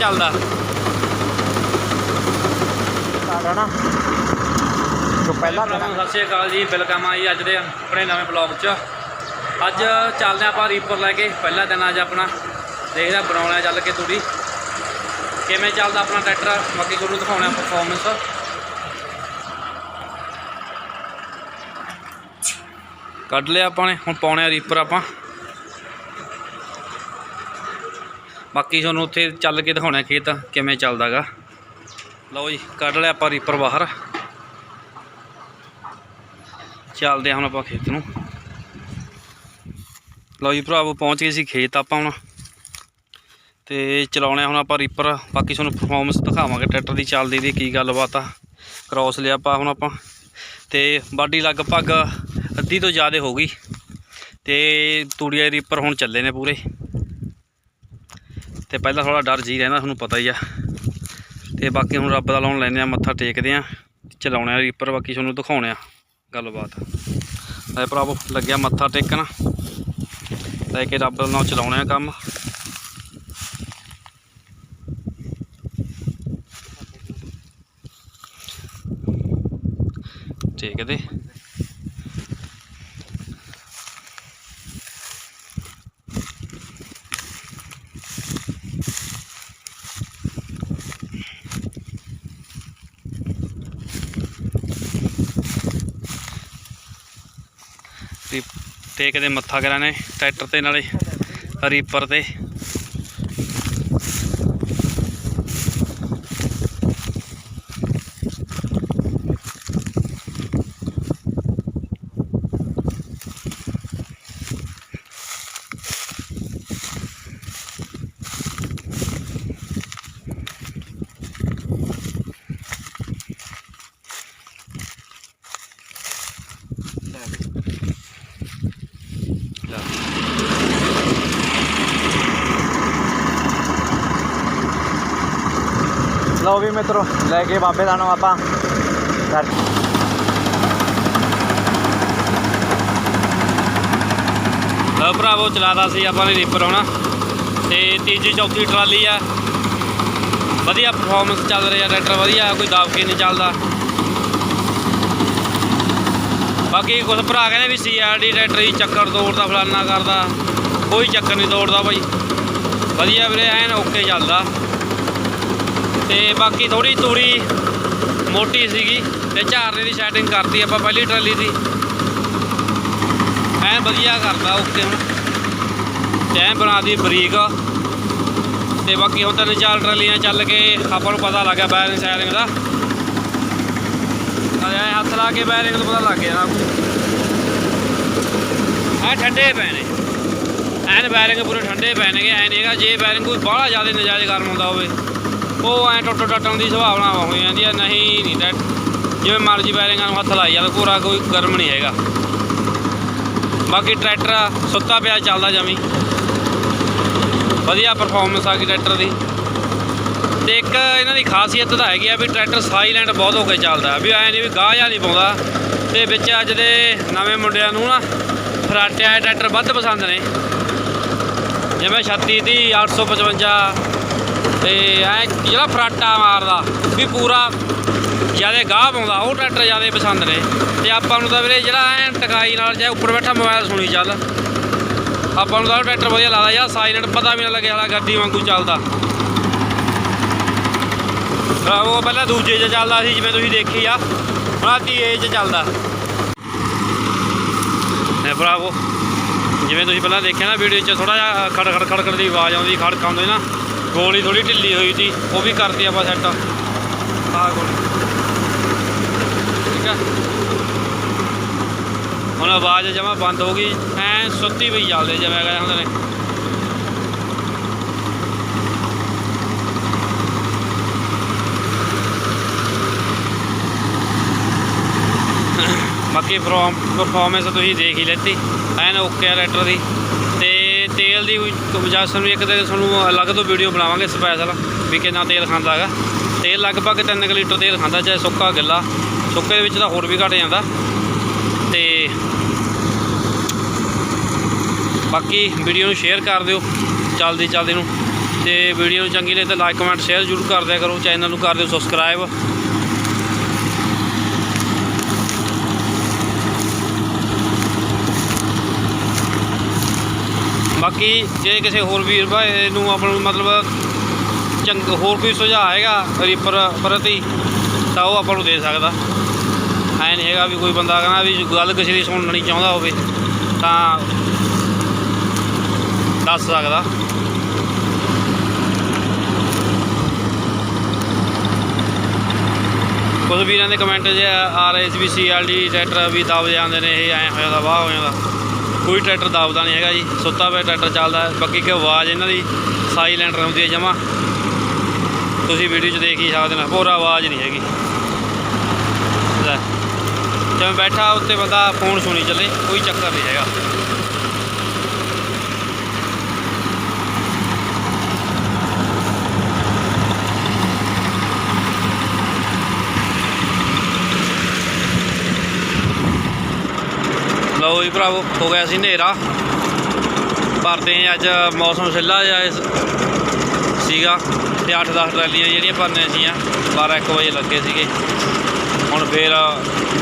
ਚੱਲਦਾ। ਸਾਡਾ ਨਾ ਜੋ ਪਹਿਲਾ ਸਤਿ ਸ਼੍ਰੀ ਅਕਾਲ ਜੀ ਵੈਲਕਮ ਆ ਜੀ ਅੱਜ ਦੇ ਆਪਣੇ ਨਵੇਂ ਬਲੌਗ 'ਚ। ਅੱਜ ਚੱਲਦੇ ਆਪਾਂ ਰੀਪਰ ਲੈ ਕੇ ਪਹਿਲਾ ਦਿਨ ਅੱਜ ਆਪਣਾ। ਦੇਖਦੇ ਬਣਾਉਣਾ ਚੱਲ ਕੇ ਤੂੜੀ। ਕਿਵੇਂ ਚੱਲਦਾ ਆਪਣਾ ਟਰੈਕਟਰ ਬਾਕੀ ਤੁਹਾਨੂੰ ਦਿਖਾਉਣਾ ਪਰਫਾਰਮੈਂਸ ਕੱਢ ਲਿਆ ਆਪਾਂ ਨੇ ਹੁਣ ਪਾਉਣੇ ਆ ਰੀਪਰ ਆਪਾਂ। ਬਾਕੀ ਤੁਹਾਨੂੰ ਉੱਥੇ ਚੱਲ ਕੇ ਦਿਖਾਉਣਾ ਖੇਤ ਕਿਵੇਂ ਚੱਲਦਾਗਾ। ਲਓ ਜੀ, ਕੱਢ ਲਿਆ ਆਪਾਂ ਰੀਪਰ ਬਾਹਰ। ਚੱਲਦੇ ਹਾਂ ਹੁਣ ਆਪਾਂ ਖੇਤ ਨੂੰ। ਲਓ ਜੀ ਭਰਾਵੋ, ਪਹੁੰਚ ਗਏ ਸੀ ਖੇਤ ਆਪਾਂ ਹੁਣ। ਤੇ ਚਲਾਉਣੇ ਆ ਹੁਣ ਆਪਾਂ ਰੀਪਰ। ਬਾਕੀ ਤੁਹਾਨੂੰ ਪਰਫਾਰਮੈਂਸ ਦਿਖਾਵਾਂਗੇ, ਟਰੈਕਟਰ ਦੀ ਚੱਲਦੀ ਦੀ ਕੀ ਗੱਲਬਾਤ ਆ। ਕ੍ਰਾਸ ਲਿਆ ਆਪਾਂ ਹੁਣ ਆਪਾਂ। ਤੇ ਬਾਡੀ ਲਗਭਗ ਅੱਧੀ ਤੋਂ ਜ਼ਿਆਦਾ ਹੋ ਗਈ। ਤੇ ਤੂੜੀਆ ਰੀਪਰ ਹੁਣ ਚੱਲੇ ਨੇ ਪੂਰੇ। ਤੇ ਪਹਿਲਾਂ ਥੋੜਾ ਡਰ ਜੀ ਰਹਿੰਦਾ, ਤੁਹਾਨੂੰ ਪਤਾ ਹੀ ਆ। ਤੇ ਬਾਕੀ ਹੁਣ ਰੱਬ ਦਾ ਲਾਉਣ ਲੈਨੇ ਆ, ਮੱਥਾ ਟੇਕਦੇ ਆ, ਚਲਾਉਣੇ ਆ ਰੀਪਰ ਬਾਕੀ ਤੁਹਾਨੂੰ ਦਿਖਾਉਣੇ ਆ ਗੱਲਬਾਤ। ਲੈ ਭਰਾਵੋ, ਲੱਗਿਆ ਮੱਥਾ ਟੇਕਣ। ਲੈ ਕੇ ਰੱਬ ਦਾ ਨਾਲ ਚਲਾਉਣੇ ਆ ਕੰਮ। ਠੀਕ ਹੈ ਤੇ ਰੀ ਟੇਕਦੇ ਮੱਥਾ ਕਰਾਣੇ ਟਰੈਕਟਰ ਤੇ ਨਾਲੇ ਰੀਪਰ ਤੇ। ਲਓ ਵੀ ਮਿੱਤਰੋ, ਲੈ ਕੇ ਬਾਬੇ ਦਾ ਨਾਮ ਆਪਾਂ ਕਰ ਲਓ ਭਰਾਵੋ ਚਲਾਦਾ ਸੀ ਆਪਾਂ ਨੇ ਰੀਪਰ ਆਉਣਾ ਤੇ ਤੀਜੀ ਚੌਥੀ ਟਰਾਲੀ ਆ। ਵਧੀਆ ਪਰਫਾਰਮੈਂਸ ਚੱਲ ਰਿਹਾ ਟਰੈਕਟਰ ਵਧੀਆ, ਕੋਈ ਦਬ ਕੇ ਨਹੀਂ ਚੱਲਦਾ। ਬਾਕੀ ਕੁਝ ਭਰਾ ਕਹਿੰਦੇ ਵੀ ਸੀਆਰਡੀ ਟਰੈਕਟਰ ਹੀ ਚੱਕਰ ਤੋੜਦਾ, ਫਲਾਨਾ ਕਰਦਾ। ਕੋਈ ਚੱਕਰ ਨਹੀਂ ਤੋੜਦਾ ਬਾਈ। ਵਧੀਆ ਵੀਰੇ, ਐਨ ਓਕੇ ਚੱਲਦਾ। ਤੇ ਬਾਕੀ ਥੋੜੀ ਤੂੜੀ ਮੋਟੀ ਸੀਗੀ ਤੇ ਝਾਰਨੇ ਦੀ ਸੈਟਿੰਗ ਕਰਤੀ ਆਪਾਂ ਪਹਿਲੀ ਟਰਾਲੀ ਦੀ। ਐ ਵਧੀਆ ਕਰਦਾ ਓਕੇ ਹੁਣ। ਤੇ ਬਣਾ ਬਣਾਦੀ ਬਰੀਕ। ਤੇ ਬਾਕੀ ਹੁਣ ਤਿੰਨ ਚਾਰ ਟਰਾਲੀਆਂ ਚੱਲ ਕੇ ਆਪਾਂ ਨੂੰ ਪਤਾ ਲੱਗਾ ਬੈਰਿੰਗ ਸੈਰਿੰਗ ਦਾ। ਐ ਹੱਥ ਲਾ ਕੇ ਬੈਰਿੰਗ ਨੂੰ ਪਤਾ ਲੱਗ ਗਿਆ ਨਾ। ਐ ਠੰਡੇ ਪਏ ਨੇ ਐਨ ਬੈਰਿੰਗ ਪੂਰੇ ਠੰਡੇ ਪਏ ਨੇਗੇ ਐ ਨਹੀਂਗਾ ਜੇ ਬੈਰਿੰਗ ਕੋਈ ਬਾਹਲਾ ਜ਼ਿਆਦਾ ਨਜਾਇਜ਼ ਗਰਮ ਹੁੰਦਾ ਹੋਵੇ। ਉਹ ਐ ਟੁੱਟ ਟੱਟਣ ਦੀ ਸੰਭਾਵਨਾ ਹੋ ਜਾਂਦੀ ਹੈ, ਨਹੀਂ ਨਹੀਂ ਤਾਂ ਜਿਵੇਂ ਮਰਜ਼ੀ ਬੈਰਿੰਗਾਂ ਨੂੰ ਹੱਥ ਲਾਈ ਜਾਂਦਾ ਪੂਰਾ ਕੋਈ ਗਰਮ ਨਹੀਂ ਹੈਗਾ। ਬਾਕੀ ਟਰੈਕਟਰ ਸੁੱਤਾ ਪਿਆ, ਚੱਲਦਾ ਜਮੀ। ਵਧੀਆ ਪਰਫਾਰਮੈਂਸ ਆ ਗਈ ਟਰੈਕਟਰ ਦੀ। ਤੇ ਇੱਕ ਇਹਨਾਂ ਦੀ ਖਾਸੀਅਤ ਤਾਂ ਹੈਗੀ ਆ ਵੀ ਟਰੈਕਟਰ ਸਾਈਲੈਂਟ ਬਹੁਤ ਹੋ ਕੇ ਚੱਲਦਾ। ਵੀ ਐ ਨਹੀਂ ਵੀ ਗਾਹ ਜਾਂ ਨਹੀਂ ਪਾਉਂਦਾ। ਤੇ ਵਿੱਚ ਅੱਜ ਦੇ ਨਵੇਂ ਮੁੰਡਿਆਂ ਨੂੰ ਨਾ ਫਰਾਟੇ ਵਾਲੇ ਟਰੈਕਟਰ ਵੱਧ ਪਸੰਦ ਨੇ। ਜਿਵੇਂ 36 ਦੀ 855 ਤੇ ਐ ਜਿਹੜਾ ਫਰਾਟਾ ਮਾਰਦਾ ਵੀ ਪੂਰਾ ਜ਼ਿਆਦਾ ਗਾਹ ਪਾਉਂਦਾ, ਉਹ ਟਰੈਕਟਰ ਜ਼ਿਆਦਾ ਪਸੰਦ ਨੇ। ਤੇ ਆਪਾਂ ਨੂੰ ਤਾਂ ਵੀਰੇ ਜਿਹੜਾ ਐ ਟਕਾਈ ਨਾਲ ਚਾਹੇ ਉੱਪਰ ਬੈਠਾ ਮੋਬਾਈਲ ਸੁਣੀ ਚੱਲ। ਆਪਾਂ ਨੂੰ ਤਾਂ ਟਰੈਕਟਰ ਵਧੀਆ ਲੱਗਦਾ, ਯਾਰ ਸਾਈਲੈਂਟ ਪਤਾ ਵੀ ਨਾ ਲੱਗੇ ਹਾਲਾ ਗੱਡੀ ਵਾਂਗੂ ਚੱਲਦਾ। ਆਹ ਉਹ ਪਹਿਲਾਂ ਦੂਜੇ 'ਚ ਚੱਲਦਾ ਸੀ, ਜਿਵੇਂ ਤੁਸੀਂ ਦੇਖੀ ਆ। ਹੁਣ ਆਹ ਤੀਏ 'ਚ ਚੱਲਦਾ। ਨੇ ਭਰਾਵੋ, ਜਿਵੇਂ ਤੁਸੀਂ ਪਹਿਲਾਂ ਦੇਖਿਆ ਨਾ ਵੀਡੀਓ 'ਚ ਥੋੜਾ ਜਿਹਾ ਖੜ ਖੜ ਖੜ ਖੜ ਦੀ ਆਵਾਜ਼ ਆਉਂਦੀ, ਖੜਕ ਆਉਂਦੀ ਨਾ। ਗੋਲੀ ਥੋੜੀ ਢਿੱਲੀ ਹੋਈ ਸੀ, ਉਹ ਵੀ ਕਰਤੀ ਆਪਾਂ ਸੈੱਟ ਆਹ ਗੋਲੀ। ਠੀਕ ਆ। ਹੁਣ ਆਵਾਜ਼ ਜਮਾ ਬੰਦ ਹੋ ਗਈ, ਐ ਸੁੱਤੀ ਪਈ ਚੱਲਦੇ ਜਿਵੇਂ ਕਹਿੰਦੇ ਹੁੰਦੇ ਨੇ ਬਾਕੀ ਫਰੋਮ ਪਰਫਾਰਮੈਂਸ ਤੁਸੀਂ ਦੇਖ ਹੀ ਲੈਤੀ, ਐਨ ਓਕੇ ਆ ਰੈਟਰ ਦੀ। ਤੇਲ ਦੀ ਕੰਜੈਸ਼ਨ ਵੀ ਇੱਕ ਤੇ ਤੁਹਾਨੂੰ ਅਲੱਗ ਤੋਂ ਵੀਡੀਓ ਬਣਾਵਾਂਗੇ ਸਪੈਸ਼ਲ ਵੀ ਕਿੰਨਾ ਤੇਲ ਖਾਂਦਾ ਹੈਗਾ। ਤੇਲ ਲਗਭਗ 3 ਲੀਟਰ ਤੇਲ ਖਾਂਦਾ, ਚਾਹੇ ਸੁੱਕਾ, ਗਿੱਲਾ। ਸੁੱਕੇ ਦੇ ਵਿੱਚ ਤਾਂ ਹੋਰ ਵੀ ਘਟ ਜਾਂਦਾ। ਤੇ ਬਾਕੀ ਵੀਡੀਓ ਨੂੰ ਸ਼ੇਅਰ ਕਰ ਦਿਓ, ਚੱਲਦੀ ਚੱਲਦੀ ਨੂੰ। ਤੇ ਵੀਡੀਓ ਨੂੰ ਚੰਗੀ ਲੱਗੇ ਤਾਂ ਲਾਈਕ ਕਮੈਂਟ ਸ਼ੇਅਰ ਜ਼ਰੂਰ ਕਰ ਦਿਆ ਕਰੋ। ਚੈਨਲ ਨੂੰ ਕਰ ਦਿਓ ਸਬਸਕ੍ਰਾਈਬ ਬਾਕੀ ਜੇ ਕਿਸੇ ਹੋਰ ਵੀਰ ਭਾਈ ਨੂੰ ਆਪਾਂ ਨੂੰ ਮਤਲਬ ਚੰਗ ਹੋਰ ਕੋਈ ਸੁਝਾਅ ਹੈਗਾ ਰੀਪਰ ਪ੍ਰਤੀ, ਤਾਂ ਉਹ ਆਪਾਂ ਨੂੰ ਦੇ ਸਕਦਾ। ਐ ਨਹੀਂ ਹੈਗਾ ਵੀ ਕੋਈ ਬੰਦਾ ਕਹਿੰਦਾ ਵੀ ਗੱਲ ਕਿਸੇ ਦੀ ਸੁਣਨੀ ਚਾਹੁੰਦਾ ਹੋਵੇ, ਤਾਂ ਦੱਸ ਸਕਦਾ। ਕੁਝ ਵੀਰਾਂ ਦੇ ਕਮੈਂਟ ਜੇ ਆ ਰਹੇ ਸੀ ਵੀ ਸੀਐਲਡੀ ਟਰੈਕਟਰ ਵੀ ਦਬ ਜਾਂਦੇ ਨੇ, ਇਹ ਐ ਹੋ ਜਾਂਦਾ ਵਾਹ ਹੋ ਜਾਂਦਾ ਕੋਈ ਟਰੈਕਟਰ ਦਬਦਾ ਨਹੀਂ ਹੈਗਾ ਜੀ, ਸੁੱਤਾ ਪਿਆ ਟਰੈਕਟਰ ਚੱਲਦਾ, ਬਾਕੀ ਕਿ ਆਵਾਜ਼ ਇਹਨਾਂ ਦੀ ਸਾਈਲੈਂਟ ਰਹਿੰਦੀ ਹੈ ਜਮਾ। ਤੁਸੀਂ ਵੀਡੀਓ 'ਚ ਦੇਖ ਹੀ ਸਕਦੇ ਨਾ ਹੋਰ ਆਵਾਜ਼ ਨਹੀਂ ਹੈਗੀ। ਲੈ, ਜਿਵੇਂ ਬੈਠਾ ਉੱਤੇ ਬੰਦਾ ਫੋਨ ਸੁਣੀ ਚੱਲੇ, ਕੋਈ ਚੱਕਰ ਨਹੀਂ ਹੈਗਾ। ਲਓ ਜੀ ਭਰਾਵੋ, ਹੋ ਗਿਆ ਸੀ ਹਨੇਰਾ। ਭਰਦੇ ਹਾਂ ਅੱਜ ਮੌਸਮ ਛਿੱਲਾ ਜਿਹਾ ਸੀਗਾ ਤੇ 8-10 ਟਰਾਲੀਆਂ ਜਿਹੜੀਆਂ ਭਰਨੀਆਂ ਸੀਆਂ 12-1 ਵਜੇ ਲੱਗੇ ਸੀਗੇ। ਹੁਣ ਫੇਰ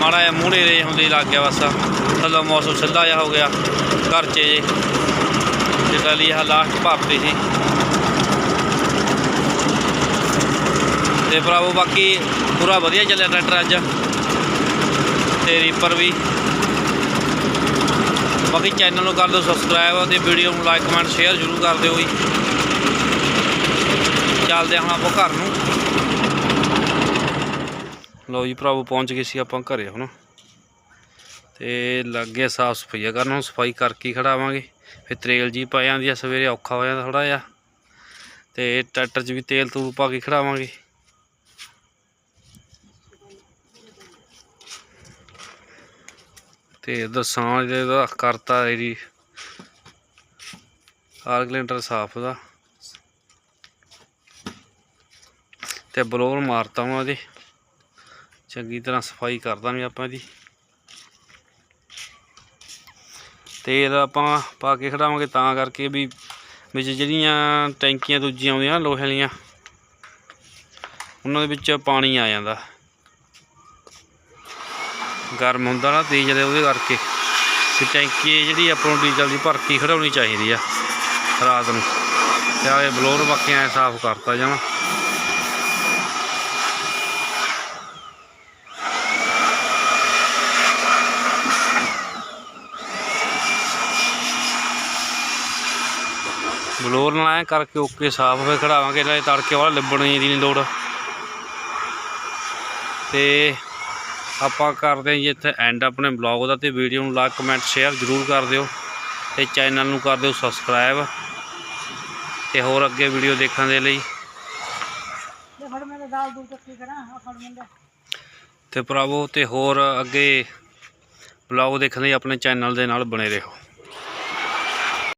ਮਾੜਾ ਜਿਹਾ ਮੂਹਰੇ ਰੇ ਹੁੰਦੀ ਲੱਗ ਗਿਆ ਬਸ। ਥੱਲੋਂ ਮੌਸਮ ਛਿੱਲਾ ਜਿਹਾ ਹੋ ਗਿਆ, ਘਰ 'ਚ ਜੇ ਤੇ ਟਰਾਲੀ ਆਹ ਲਾਸਟ ਭਰਤੀ ਸੀ। ਤੇ ਭਰਾਵੋ ਬਾਕੀ ਪੂਰਾ ਵਧੀਆ ਚੱਲਿਆ ਟਰੈਕਟਰ ਅੱਜ ਤੇ ਰੀਪਰ ਵੀ। ਬਾਕੀ ਚੈਨਲ ਨੂੰ ਕਰ ਦਿਓ ਸਬਸਕ੍ਰਾਈਬ ਤੇ ਵੀਡੀਓ ਨੂੰ ਲਾਈਕ ਕਮੈਂਟ ਸ਼ੇਅਰ ਜ਼ਰੂਰ ਕਰ ਦਿਓ ਜੀ। ਚੱਲਦੇ ਹਾਂ ਹੁਣ ਆਪਾਂ ਘਰ ਨੂੰ। ਲਓ ਜੀ ਭਰਾਵੋ, ਪਹੁੰਚ ਗਏ ਸੀ ਆਪਾਂ ਘਰੇ ਹੁਣ। ਤੇ ਲੱਗੇ ਸਾਫ਼ ਸਫਾਈਆ ਕਰਨ, ਹੁਣ ਸਫ਼ਾਈ ਕਰਕੇ ਹੀ ਖੜਾਵਾਂਗੇ। ਫਿਰ ਤਰੇਲ ਜੀ ਪਾ ਜਾਂਦੀ ਆ, ਸਵੇਰੇ ਔਖਾ ਹੋ ਜਾਂਦਾ ਥੋੜਾ ਜਿਹਾ। ਤੇ ਟਰੈਕਟਰ 'ਚ ਵੀ ਤੇਲ ਤੂਲ ਪਾ ਕੇ ਖੜਾਵਾਂਗੇ। ਤੇ ਇਧਰ ਸਾਂਝ ਦੇ ਦਾ ਕਰਤਾ ਆਰਗਲੈਂਡਰ ਸਾਫ਼ ਦਾ। ਤੇ ਬਲੋਰ ਮਾਰਤਾ ਉਹਨਾਂ ਦੇ ਚੰਗੀ ਤਰ੍ਹਾਂ ਸਫ਼ਾਈ ਕਰ ਦਾਂਗੇ ਆਪਾਂ ਇਹਦੀ। ਤੇਲ ਆਪਾਂ ਪਾ ਕੇ ਖੜਾਵਾਂਗੇ ਤਾਂ ਕਰਕੇ ਵੀ ਵਿੱਚ ਜਿਹੜੀਆਂ ਟੈਂਕੀਆਂ ਦੂਜੀਆਂ ਆਉਂਦੀਆਂ ਨਾ, ਲੋਹੇ ਵਾਲੀਆਂ, ਉਹਨਾਂ ਦੇ ਵਿੱਚ ਪਾਣੀ ਆ ਜਾਂਦਾ। ਗਰਮ ਹੁੰਦਾ ਨਾ ਤੇਜ਼ ਦੇ ਉਹਦੇ ਕਰਕੇ। ਤੇ ਟੈਂਕੀ ਜਿਹੜੀ ਆਪਾਂ ਨੂੰ ਡੀਜ਼ਲ ਦੀ ਭਰ ਕੇ ਖੜਾਉਣੀ ਚਾਹੀਦੀ ਆ ਰਾਤ ਨੂੰ। ਤੇ ਆਹ ਬਲੋਰ ਬਾਕੀ ਐ ਸਾਫ਼ ਕਰਤਾ ਜਾਵਾਂ। ਬਲੋਰ ਨਾਲ ਐ ਕਰਕੇ ਓਕੇ ਸਾਫ਼ ਹੋਏ ਖੜਾਵਾਂਗੇ, ਨਾਲੇ ਤੜਕੇ ਵਾਲਾ ਲੱਭਣ ਦੀ ਨਹੀਂ ਲੋੜ। ਤੇ ਆਪਾਂ ਕਰਦੇ ਹਾਂ ਜੀ ਇੱਥੇ ਐਂਡ ਆਪਣੇ ਬਲੌਗ ਦਾ ਤੇ ਵੀਡੀਓ ਨੂੰ ਲਾਈਕ ਕਮੈਂਟ ਸ਼ੇਅਰ ਜ਼ਰੂਰ ਕਰ ਦਿਓ ਤੇ ਚੈਨਲ ਨੂੰ ਕਰ ਦਿਓ ਸਬਸਕ੍ਰਾਈਬ ਤੇ ਹੋਰ ਅੱਗੇ ਵੀਡੀਓ ਦੇਖਣ ਦੇ ਲਈ। ਤੇ ਭਰਾਵੋ ਤੇ ਹੋਰ ਅੱਗੇ ਬਲੌਗ ਦੇਖਣ ਲਈ ਆਪਣੇ ਚੈਨਲ ਦੇ ਨਾਲ ਬਣੇ ਰਹੋ।